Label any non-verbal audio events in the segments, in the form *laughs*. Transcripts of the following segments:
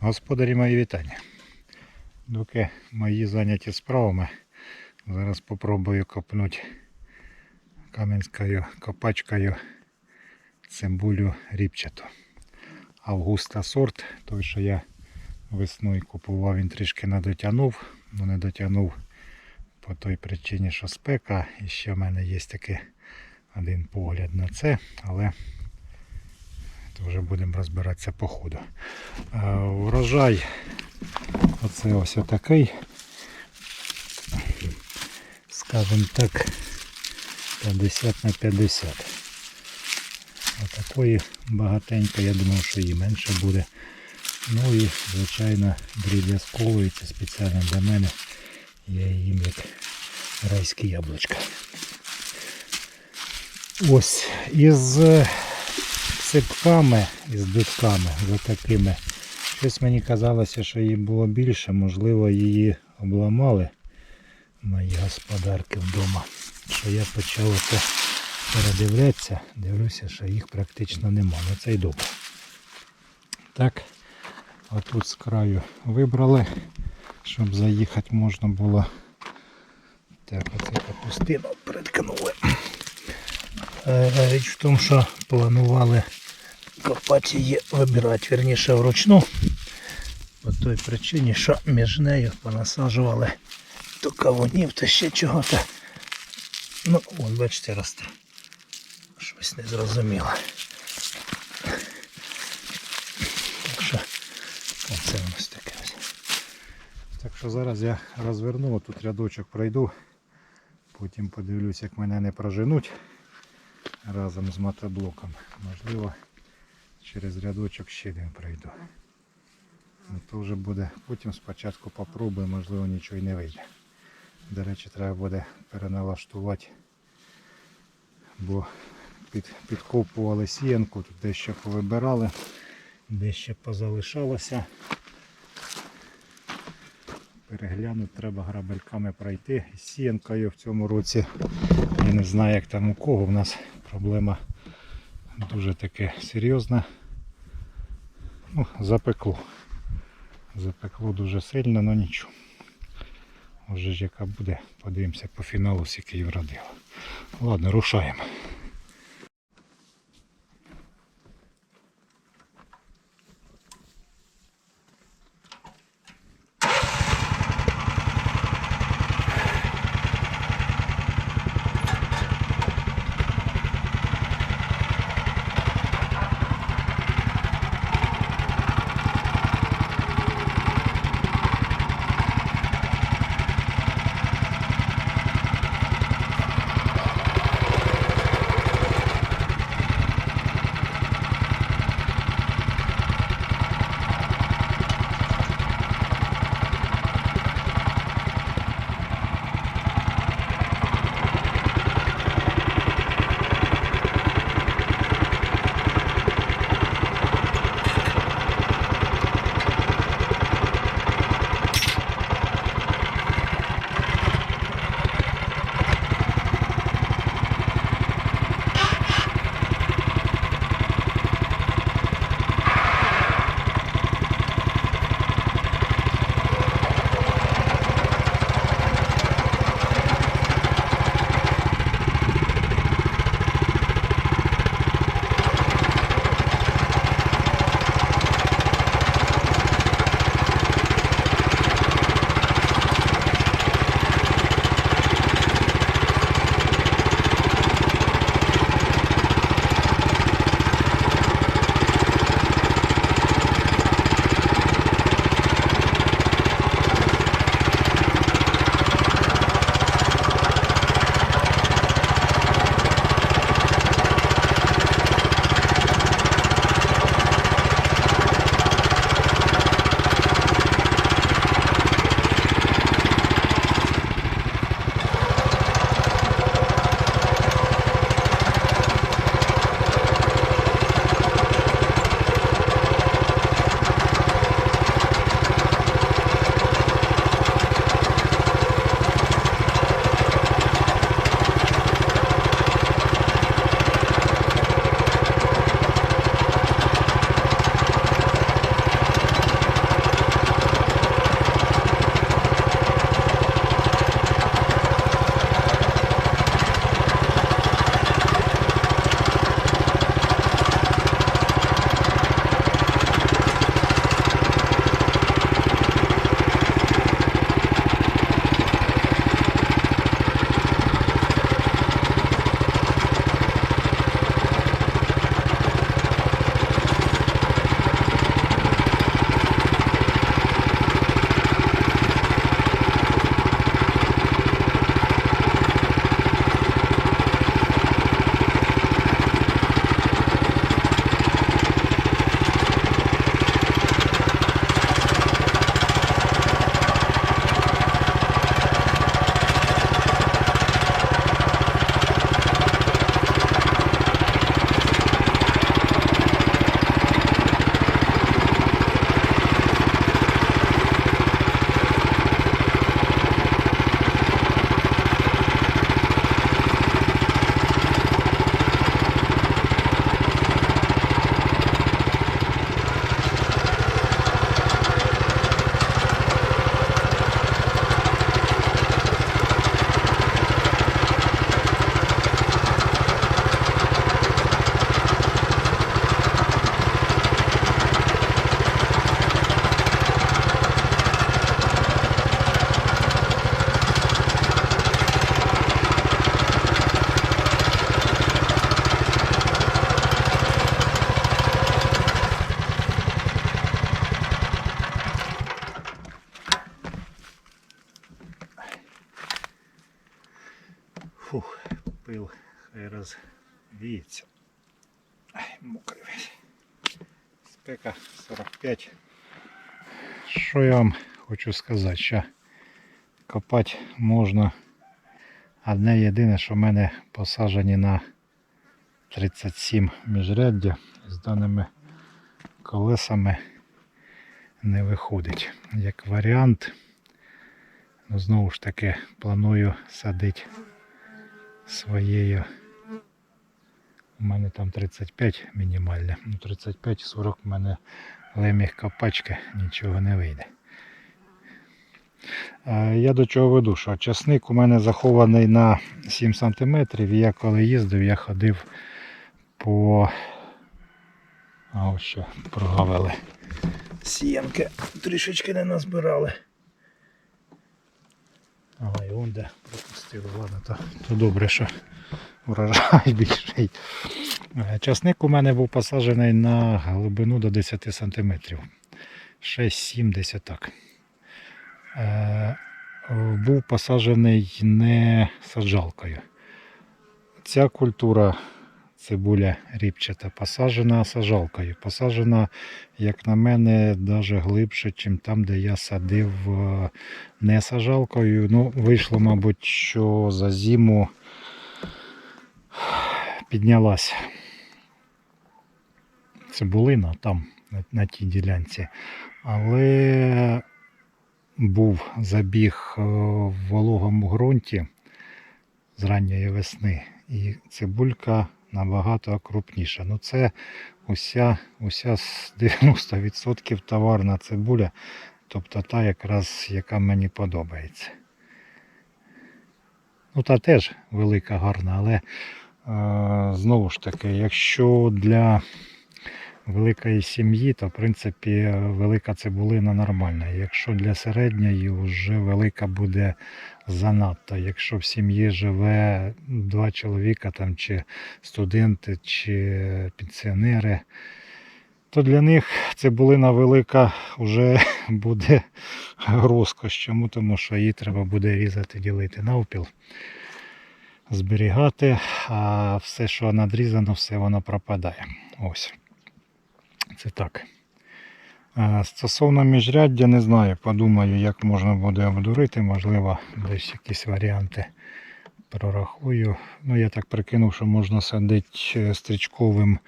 Господарі мої вітання. Доки мої зайняті справами, зараз спробую копнути кам'янською копачкою цибулю ріпчату. Августа сорт, той, що я весною купував, він трішки не дотягнув, ну не дотягнув по той причині, що спека. І ще в мене є такий один погляд на це, але то вже будемо розбиратися по ходу. Е, Врожай оце ось отакий. Скажем так, 50 на 50. Отакої багатенько, я думав, що її менше буде. Ну і, звичайно, дріб'язкової, це спеціально для мене. Я їм як райське яблучко. Ось із е, ципками, із битками, за такими. Щось мені казалося, що її було більше, можливо, її обламали мої господарки вдома. Що я почав це передивлятися, дивлюся, що їх практично нема. Ну це й добре. Так, а тут з краю вибрали, щоб заїхати можна було. Так, оце капустину приткнули. Е, Річ в тому, що планували копати її, вибирати вірніше вручну. По той причині, що між нею понасаджували то кавунів, то ще чого-то. Ну, от бачите, росте. Щось не зрозуміло. Так що оце у нас таке ось. Так що зараз я розверну, тут рядочок пройду. Потім подивлюсь, як мене не проженуть разом з мотоблоком. Можливо, через рядочок ще один пройду. Ну, то вже буде. Потім спочатку попробую, можливо нічого й не вийде. До речі, треба буде переналаштувати, бо під, підкопували сіянку, тут дещо повибирали, дещо позалишалося. Переглянути треба грабельками пройти. З сіянкою в цьому році. Я не знаю як там у кого. У нас проблема дуже таке серйозна. Ну, запекло. Запекло дуже сильно, але нічого. Може ж яка буде, подивимося по фіналу, скільки її вродило. Ладно, рушаємо. Хай розвіється. Ай, мокрий весь. Спека 45. Що я вам хочу сказати? Що копати можна. Одне єдине, що в мене посаджені на 37 міжряддя з даними колесами не виходить. Як варіант, ну знову ж таки планую садити своєю. У мене там 35 мінімальне. Ну 35-40 в мене леміх копачки, нічого не вийде. Я до чого веду, що часник у мене захований на 7 см, і я коли їздив, я ходив по. А ось що прогавили. Сіянки трішечки не назбирали. Ага, і он де пропустили. Ладно, то, то добре, що врожай *laughs* більший. Е, Часник у мене був посаджений на глибину до 10 см. 6-7 десь так. Е, був посаджений не саджалкою. Ця культура цибуля ріпчата посаджена саджалкою. Посаджена, як на мене, навіть глибше, ніж там, де я садив е, не саджалкою. Ну, вийшло, мабуть, що за зиму піднялась цибулина там, на, на тій ділянці. Але був забіг е, в вологому ґрунті з ранньої весни, і цибулька набагато крупніша. Ну це уся, уся з 90% товарна цибуля, тобто та якраз, яка мені подобається. Ну, та теж велика, гарна, але е, знову ж таки, якщо для великої сім'ї, то в принципі велика цибулина нормальна. Якщо для середньої, вже велика буде занадто. Якщо в сім'ї живе два чоловіка, там, чи студенти, чи пенсіонери, то для них цибулина велика вже *laughs* буде розкош. Чому? Тому що її треба буде різати, ділити навпіл. Зберігати, а все, що надрізано, все воно пропадає. Ось. Це так. Е, Стосовно міжряддя, не знаю, подумаю, як можна буде обдурити, можливо, десь якісь варіанти прорахую. Ну, я так прикинув, що можна садити е, стрічковим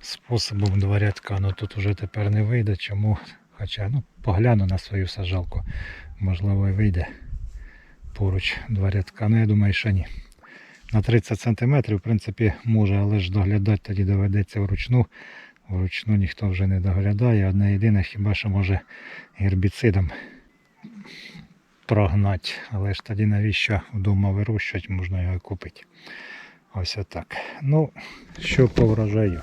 способом два рядка, але тут вже тепер не вийде. Чому? Хоча ну, погляну на свою сажалку, можливо, і вийде поруч два рядка. Ну, я думаю, що ні. На 30 см, в принципі, може, але ж доглядати тоді доведеться вручну. Вручну ніхто вже не доглядає. Одне єдине, хіба що може гербіцидом прогнати. Але ж тоді навіщо вдома вирощувати, можна його купити. Ось отак. Ну, що по врожаю.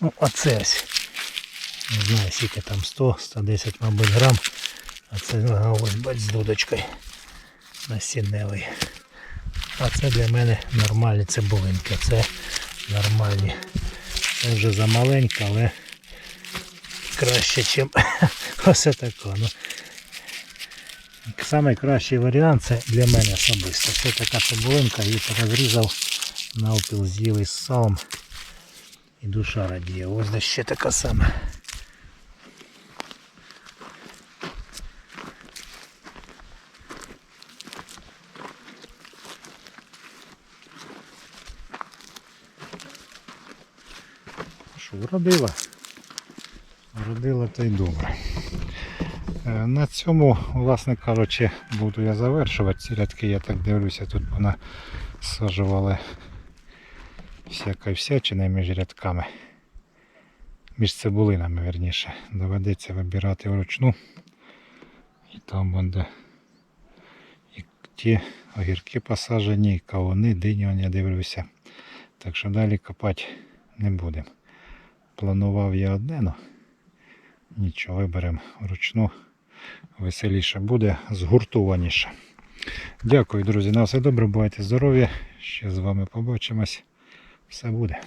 Ну, оце ось. Не знаю, скільки там 100, 110, мабуть, грам. А це ага, ось бач з дудочкою насінневий. А це для мене нормальні цибулинки. Це нормальні. Це вже замаленька, але краще, ніж *laughs* ось така. Ну, Найкращий варіант це для мене особисто. Це така цибулинка, її розрізав навпіл з'їли з салом. І душа радіє. Ось ще така сама. Що, вродила? Вродила то й добре. Е, На цьому, власне кажучи, буду я завершувати. Ці рядки, я так дивлюся, тут вона саджували всякої всячини між рядками. Між цибулинами, верніше. Доведеться вибирати вручну. І там буде і ті огірки посаджені, і кавуни, дині, я дивлюся. Так що далі копати не будемо. Планував я одне, но нічого, виберемо вручну. Веселіше буде, згуртованіше. Дякую, друзі. На все добре, бувайте здорові. Ще з вами побачимось. Все буде.